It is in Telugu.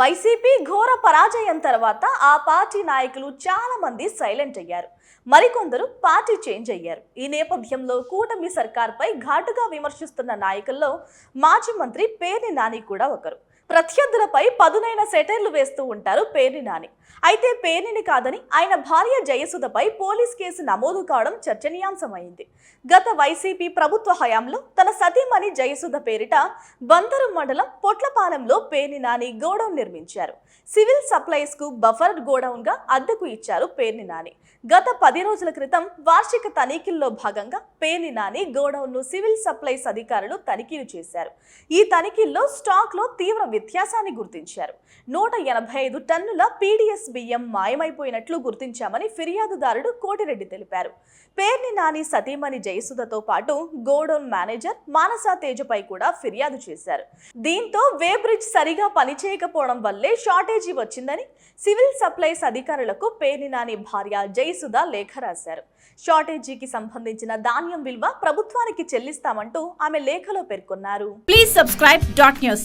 వైసీపీ ఘోర పరాజయం తర్వాత ఆ పార్టీ నాయకులు చాలా మంది సైలెంట్ అయ్యారు. మరికొందరు పార్టీ చేంజ్ అయ్యారు. ఈ నేపథ్యంలో కూటమి సర్కార్పై ఘాటుగా విమర్శిస్తున్న నాయకుల్లో మాజీ మంత్రి పేర్ని నాని కూడా ఒకరు. ప్రత్యర్థులపై పదునైన సెటైర్లు వేస్తూ ఉంటారు పేర్ని నాని. అయితే పేర్నిని కాదని ఆయన భార్య జయసుధపై పోలీస్ కేసు నమోదు కావడం చర్చనీయాంశమైంది. గత వైసీపీ ప్రభుత్వ హయాంలో తన సతీమణి జయసుధ పేరిట బందరు మండలం పొట్లపాలెంలో పేర్ని నాని గోడౌన్ నిర్మించారు. సివిల్ సప్లైస్కు బఫర్ గోడౌన్గా అద్దెకు ఇచ్చారు పేర్ని నాని. గత పది రోజుల క్రితం వార్షిక తనిఖీల్లో భాగంగా పేర్ని నాని సివిల్ సప్లైస్ అధికారులు తనిఖీలు చేశారు. ఈ తనిఖీల్లో స్టాక్లో తీవ్ర వ్యత్యాసాన్ని గుర్తించారు. నూట ఎనభై ఐదు టన్నుల పీడీఎస్ బియ్యం మాయమైపోయినట్లు గుర్తించామని ఫిర్యాదుదారుడు కోటిరెడ్డి తెలిపారు. పేర్ని నాని సతీమణి జయసుధతో పాటు గోడౌన్ మేనేజర్ మానసా తేజపై కూడా ఫిర్యాదు చేశారు. దీంతో వేబ్రిడ్జ్ సరిగా పనిచేయకపోవడం వల్లే షార్టేజీ వచ్చిందని సివిల్ సప్లైస్ అధికారులకు పేర్ని నాని భార్య జయసుధ లేఖ రాశారు. షార్టేజీకి సంబంధించిన ధాన్యం విలువ ప్రభుత్వానికి చెల్లిస్తామంటూ ఆమె లేఖలో పేర్కొన్నారు. Please subscribe dot news